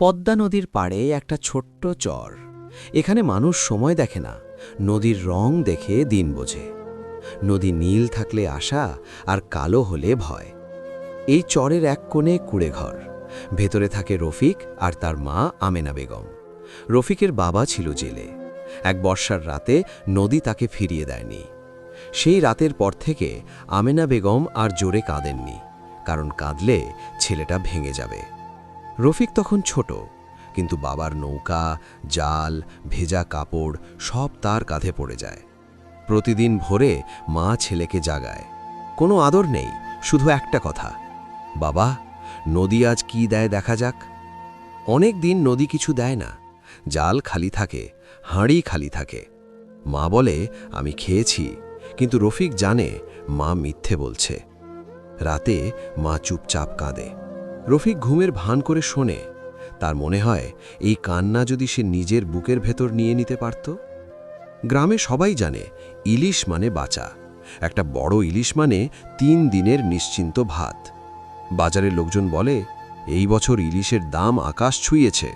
পদ্মা নদীর পাড়ে একটা ছোট্ট চর। এখানে মানুষ সময় দেখে না, নদীর রং দেখে দিন বোঝে। নদী নীল থাকলে আশা আর কালো হলে ভয়। এই চরের এক কোণে কুড়েঘর, ভেতরে থাকে রফিক আর তার মা আমেনা বেগম। রফিকের বাবা ছিল জেলে। এক বর্ষার রাতে নদী তাকে ফিরিয়ে দেয়নি। সেই রাতের পর থেকে আমেনা বেগম আর জোরে কাঁদেননি, কারণ কাঁদলে ছেলেটা ভেঙে যাবে। রফিক তখন ছোট, কিন্তু বাবার নৌকা, জাল, ভেজা কাপড় সব তার কাঁধে পড়ে যায়। প্রতিদিন ভোরে মা ছেলেকে জাগায়। কোনো আদর নেই, শুধু একটা কথা, বাবা, নদী আজ কি দেয় দেখা যাক? অনেক দিন নদী কিছু দেয় না, জাল খালি থাকে, হাঁড়ি খালি থাকে। মা বলে, আমি খেয়েছি। কিন্তু রফিক জানে, মা মিথ্যে বলছে। রাতে মা চুপচাপ কাঁদে। রফিক ঘুমের ভান করে শোনে, তার মনে হয় এই কান্না যদি সে নিজের বুকের ভেতর নিয়ে নিতে পারত। গ্রামে সবাই জানে ইলিশ মানে বাঁচা। একটা বড় ইলিশ মানে তিন দিনের নিশ্চিন্ত ভাত। বাজারের লোকজন বলে, এই বছর ইলিশের দাম আকাশ ছুঁয়েছে।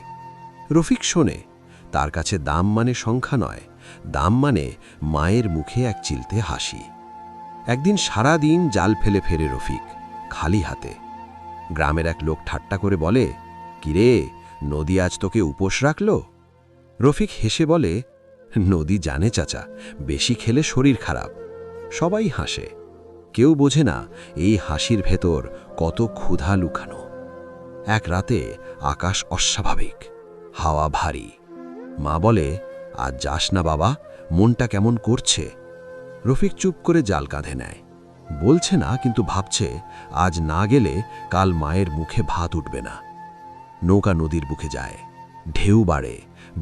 রফিক শোনে, তার কাছে দাম মানে সংখ্যা নয়, দাম মানে মায়ের মুখে এক চিলতে হাসি। একদিন সারা দিন জাল ফেলে ফেরে রফিক, খালি হাতে। গ্রামের এক লোক ঠাট্টা করে বলে, কিরে, নদী আজ তোকে উপোস রাখল? রফিক হেসে বলে, নদী জানে চাচা, বেশি খেলে শরীর খারাপ। সবাই হাসে। কেউ বোঝে না, এই হাসির ভেতর কত ক্ষুধা লুকানো। এক রাতে আকাশ অস্বাভাবিক, হাওয়া ভারী। মা বলে, আজ যাস না বাবা, মনটা কেমন করছে? রফিক চুপ করে জাল কাঁধে নেয়। বলছে না, কিন্তু ভাবছে আজ না গেলে কাল মায়ের মুখে ভাত উঠবে না। নৌকা নদীর বুকে যায়, ঢেউ বাড়ে,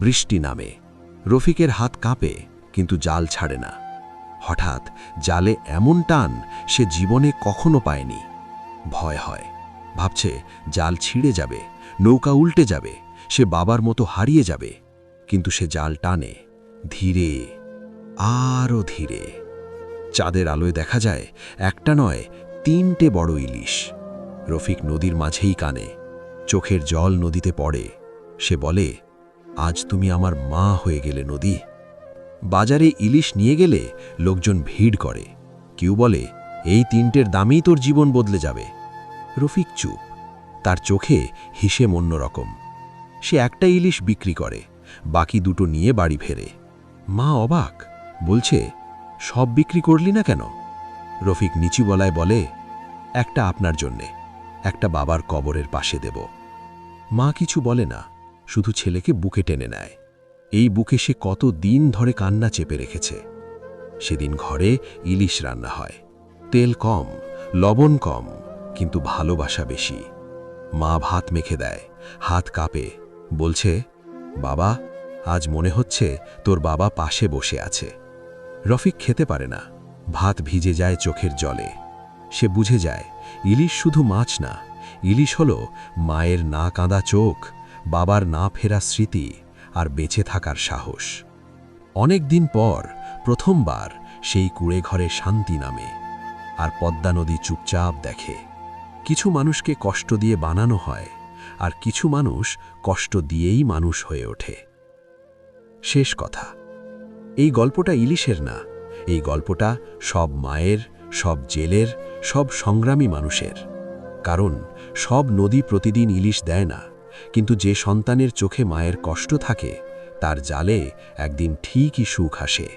বৃষ্টি নামে। রফিকের হাত কাঁপে, কিন্তু জাল ছাড়ে না। হঠাৎ জালে এমন টান সে জীবনে কখনো পায়নি। ভয় হয়, ভাবছে জাল ছিঁড়ে যাবে, নৌকা উল্টে যাবে, সে বাবার মতো হারিয়ে যাবে, কিন্তু সে জাল টানে ধীরে, আরও ধীরে। চাঁদের আলোয় দেখা যায়, একটা নয়, তিনটে বড় ইলিশ। রফিক নদীর মাঝেই কানে, চোখের জল নদীতে পড়ে। সে বলে, আজ তুমি আমার মা হয়ে গেলে নদী। বাজারে ইলিশ নিয়ে গেলে লোকজন ভিড় করে। কেউ বলে, এই তিনটের দামেই তোর জীবন বদলে যাবে। রফিক চুপ। তার চোখে হিসেম অন্যরকম সে একটা ইলিশ বিক্রি করে, বাকি দুটো নিয়ে বাড়ি ফেরে। মা অবাক, বলছে সব বিক্রি করলি না কেন? রফিক নিচু বলায় বলে, একটা আপনার জন্যে, একটা বাবার কবরের পাশে দেব। মা কিছু বলে না, শুধু ছেলেকে বুকে টেনে নেয়। এই বুকে সে কত দিন ধরে কান্না চেপে রেখেছে। সেদিন ঘরে ইলিশ রান্না হয়। তেল কম, লবণ কম, কিন্তু ভালোবাসা বেশি। মা ভাত মেখে দেয়, হাত কাঁপে, বলছে, বাবা, আজ মনে হচ্ছে তোর বাবা পাশে বসে আছে। রফিক খেতে পারে না। ভাত ভিজে যায় চোখের জলে। সে বুঝে যায়, ইলিশ শুধু মাছ না, ইলিশ হল মায়ের না কাঁদা চোখ, বাবার না ফেরা স্মৃতি আর বেঁচে থাকার সাহস। অনেক দিন পর, প্রথমবার সেই কুড়ে ঘরে শান্তি নামে আর পদ্মা নদী চুপচাপ দেখে। কিছু মানুষকে কষ্ট দিয়ে বানানো হয় আর কিছু মানুষ কষ্ট দিয়েই মানুষ হয়ে ওঠে। শেষ কথা। এই গল্পটা ইলিশের না। এই গল্পটা সব মায়ের, সব জেলের, সব সংগ্রামী মানুষের। কারণ সব নদী প্রতিদিন ইলিশ দেয় না। কিন্তু যে সন্তানের চোখে মায়ের কষ্ট থাকে, তার জালে একদিন ঠিকই সুখ আসে।